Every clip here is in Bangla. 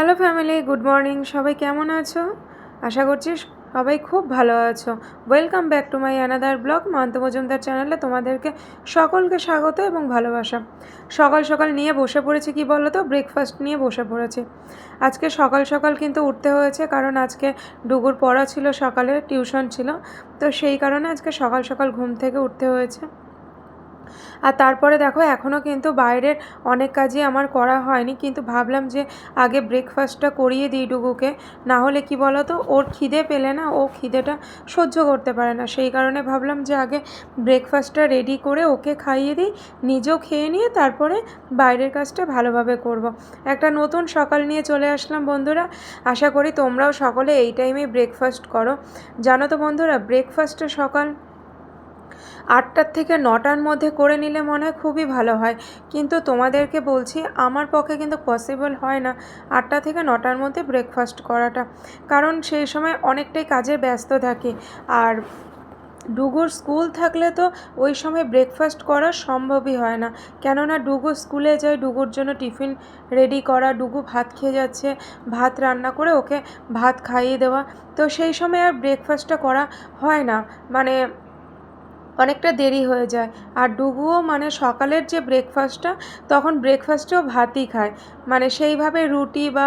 Hello family, good morning. সবাই কেমন আছো? আশা করছি সবাই খুব ভালো আছো। Welcome back to my another blog. Month Majumdar চ্যানেলে তোমাদেরকে সকলকে স্বাগত এবং ভালোবাসা। সকাল সকাল নিয়ে বসে পড়েছি, কি বলো তো ব্রেকফাস্ট নিয়ে বসে পড়েছি। আজকে সকাল সকাল কিন্তু উঠতে হয়েছে, কারণ আজকে ডুগুর পড়া ছিল সকালে, টিউশন ছিল। তো সেই কারণে আজকে সকাল সকাল ঘুম থেকে উঠতে হয়েছে। আর তারপরে দেখো এখনও কিন্তু বাইরের অনেক কাজই আমার করা হয়নি। কিন্তু ভাবলাম যে আগে ব্রেকফাস্টটা করিয়ে দিই ডুগুকে না হলে কি বলো তো ওর খিদে পেলে না, ও খিদেটা সহ্য করতে পারে না। সেই কারণে ভাবলাম যে আগে ব্রেকফাস্টটা রেডি করে ওকে খাইয়ে দিই, নিজেও খেয়ে নিয়ে তারপরে বাইরের কাজটা ভালোভাবে করব। একটা নতুন সকাল নিয়ে চলে আসলাম বন্ধুরা। আশা করি তোমরাও সকলে এই টাইমে ব্রেকফাস্ট করো। জানো তো বন্ধুরা ব্রেকফাস্টে সকাল আটটার থেকে নটার মধ্যে করে নিলে মনে হয় খুবই ভালো হয়। কিন্তু তোমাদেরকে বলছি, আমার পক্ষে কিন্তু পসিবল হয় না আটটা থেকে নটার মধ্যে ব্রেকফাস্ট করাটা। কারণ সেই সময় অনেকটাই কাজে ব্যস্ত থাকি। আর ডুগুর স্কুল থাকলে তো ওই সময় ব্রেকফাস্ট করা সম্ভবই হয় না। কেননা ডুগু স্কুলে যায় ডুগুর জন্য টিফিন রেডি করা, ডুগু ভাত খেয়ে যাচ্ছে, ভাত রান্না করে ওকে ভাত খাইয়ে দেওয়া। তো সেই সময় আর ব্রেকফাস্টটা করা হয় না। মানে অনেকটা দেরি হয়ে যায়। আর ডুবুও মানে সকালের যে ব্রেকফাস্টটা তখন ব্রেকফাস্টেও ভাতই খায়। মানে সেইভাবে রুটি বা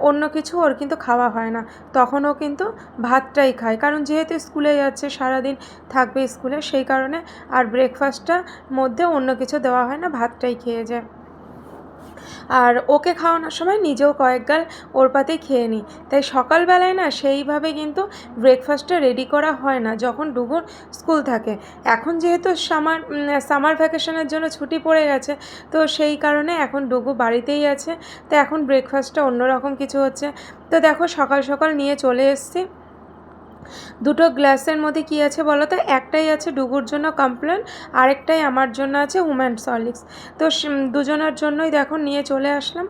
অন্য কিছু ওর কিন্তু খাওয়া হয় না। তখনও কিন্তু ভাতটাই খায়। কারণ যেহেতু স্কুলে যাচ্ছে, সারাদিন থাকবে স্কুলে, সেই কারণে আর ব্রেকফাস্টটা মধ্যে অন্য কিছু দেওয়া হয় না, ভাতটাই খেয়ে যায়। আর ওকে খাওয়ানোর সময় নিজেও কয়েক গাল ওর পাতেই খেয়ে নিই। তাই সকালবেলায় না সেইভাবে কিন্তু ব্রেকফাস্টটা রেডি করা হয় না যখন ডুগুর স্কুল থাকে। এখন যেহেতু সামার সামার ভ্যাকেশনের জন্য ছুটি পড়ে গেছে, তো সেই কারণে এখন ডুগু বাড়িতেই আছে। তো এখন ব্রেকফাস্টটা অন্যরকম কিছু হচ্ছে। তো দেখো সকাল সকাল নিয়ে চলে এসেছি। দুটো গ্লাসের মধ্যে কি আছে বলো তো? একটাই আছে ডুগুর জন্য কমপ্লেন, আরেকটাই আমার জন্য আছে উম্যান সলিক্স তো দুজনের জন্যই দেখো নিয়ে চলে আসলাম।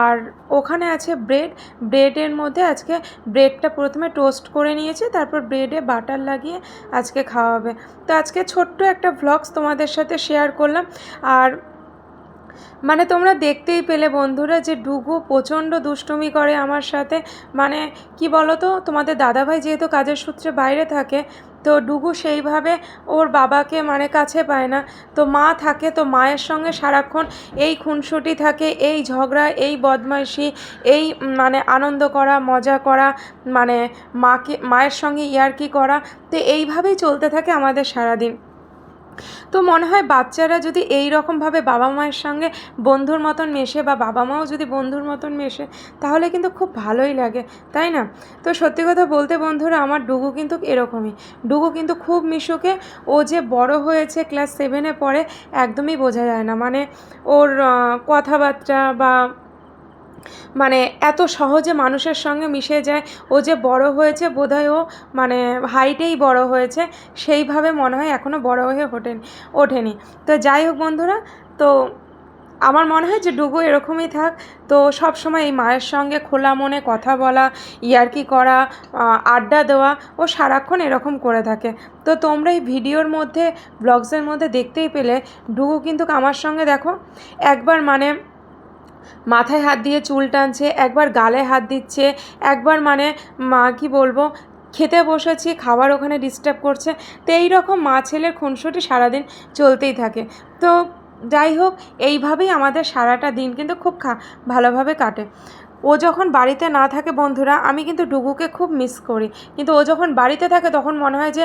আর ওখানে আছে ব্রেড। ব্রেডের মধ্যে আজকে ব্রেডটা প্রথমে টোস্ট করে নিয়েছে, তারপর ব্রেডে বাটার লাগিয়ে আজকে খাওয়াবে। তো আজকে ছোট্ট একটা ভ্লগস তোমাদের সাথে শেয়ার করলাম। আর মানে তোমরা দেখতেই পেলে বন্ধুরা যে ডুগু প্রচণ্ড দুষ্টুমি করে আমার সাথে। মানে কি বলো তো তোমাদের দাদাভাই যেহেতু কাজের সূত্রে বাইরে থাকে, তো ডুগু সেইভাবে ওর বাবাকে মানে কাছে পায় না। তো মা থাকে, তো মায়ের সঙ্গে সারাক্ষণ এই খুনসুটি থাকে, এই ঝগড়া, এই বদমাইশি, এই মানে আনন্দ করা, মজা করা মানে মাকে, মায়ের সঙ্গে ইয়ার্কি করা, তো এইভাবেই চলতে থাকে আমাদের সারাদিন। তো মনে হয় বাচ্চারা যদি এই রকমভাবে বাবা মায়ের সঙ্গে বন্ধুর মতন মেশে বা বাবা মাও যদি বন্ধুর মতন মেশে, তাহলে কিন্তু খুব ভালোই লাগে, তাই না? তো সত্যি কথা বলতে বন্ধুরা, আমার ডুগু কিন্তু এরকমই। ডুগু কিন্তু খুব মিশুকে, ও যে বড় হয়েছে ক্লাস সেভেনে পড়ে, একদমই বোঝা যায় না। মানে ওর কথাবার্তা বা মানে এত সহজে মানুষের সঙ্গে মিশে যায়। ও যে বড় হয়েছে বোধহয় ও মানে হাইটেই বড় হয়েছে, সেইভাবে মনে হয় এখনও বড় হয়ে ওঠেনি ওঠেনি। তো যাই হোক বন্ধুরা, তো আমার মনে হয় যে ডুগু এরকমই থাক। তো সব সময় এই মায়ের সঙ্গে খোলা মনে কথা বলা, ইয়ার্কি করা আড্ডা দেওয়া, ও সারাক্ষণ এরকম করে থাকে। তো তোমরা এই ভিডিওর মধ্যে, ব্লগসের মধ্যে দেখতেই পেলে, ডুগু কিন্তু আমার সঙ্গে দেখো, একবার মানে মাথায় হাত দিয়ে চুল টানছে, একবার গালে হাত দিচ্ছে, একবার মানে মা, কি বলব, খেতে বসেছি, খাবার ওখানে ডিস্টার্ব করছে। তো এই রকম মা ছেলের খুনসুটি সারাদিন চলতেই থাকে। তো যাই হোক, এইভাবেই আমাদের সারাটা দিন কিন্তু খুব খা, ভালোভাবে কাটে। ও যখন বাড়িতে না থাকে বন্ধুরা, আমি কিন্তু ডুগুকে খুব মিস করি। কিন্তু ও যখন বাড়িতে থাকে তখন মনে হয় যে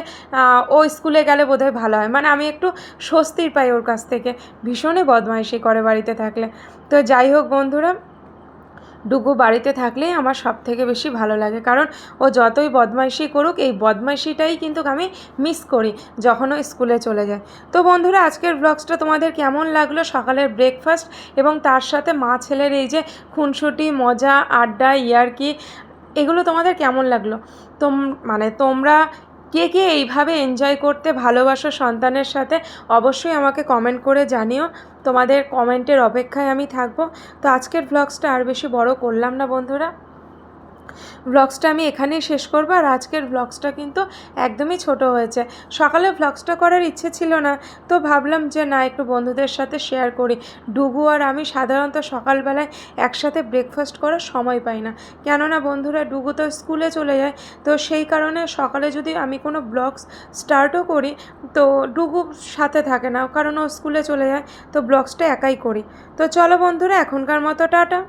ও স্কুলে গেলে বোধহয় ভালো হয়। মানে আমি একটু স্বস্তির পাই ওর কাছ থেকে। ভীষণই বদমাইশি করে বাড়িতে থাকলে। তো যাই হোক বন্ধুরা ডুগু বাড়িতে থাকলেই আমার সব থেকে বেশি ভালো লাগে। কারণ ও যতই বদমাইশি করুক, এই বদমাইশিটাই কিন্তু আমি মিস করি যখন ও স্কুলে চলে যায়। তো বন্ধুরা, আজকের ব্লগসটা তোমাদের কেমন লাগল? সকালের ব্রেকফাস্ট এবং তার সাথে মা ছেলের এই যে খুনসুটি, মজা, আড্ডা, ইয়ার্কি, এগুলো তোমাদের কেমন লাগল? তোম মানে তোমরা কে কে এইভাবে এনজয় করতে ভালোবাসো সন্তানের সাথে অবশ্যই আমাকে কমেন্ট করে জানিও। তোমাদের কমেন্টের অপেক্ষায় আমি থাকব। তো আজকের ব্লগসটা আর বেশি বড় করলাম না বন্ধুরা। ব্লগসটা আমি এখানেই শেষ করব আর আজকের ব্লগসটা কিন্তু একদমই ছোট হয়েছে। সকালে ব্লগসটা করার ইচ্ছে ছিল না, তো ভাবলাম যে না, একটু বন্ধুদের সাথে শেয়ার করি। ডুগু আর আমি সাধারণত সকালবেলায় একসাথে ব্রেকফাস্ট করার সময় পাই না। কেননা বন্ধুরা, ডুগু তো স্কুলে চলে যায়, তো সেই কারণে সকালে যদি আমি কোনো ব্লগস স্টার্টও করি, তো ডুগু সাথে থাকে না, কারণ ও স্কুলে চলে যায়, তো ব্লগসটা একাই করি। তো চলো বন্ধুরা, এখনকার মতো টাটা।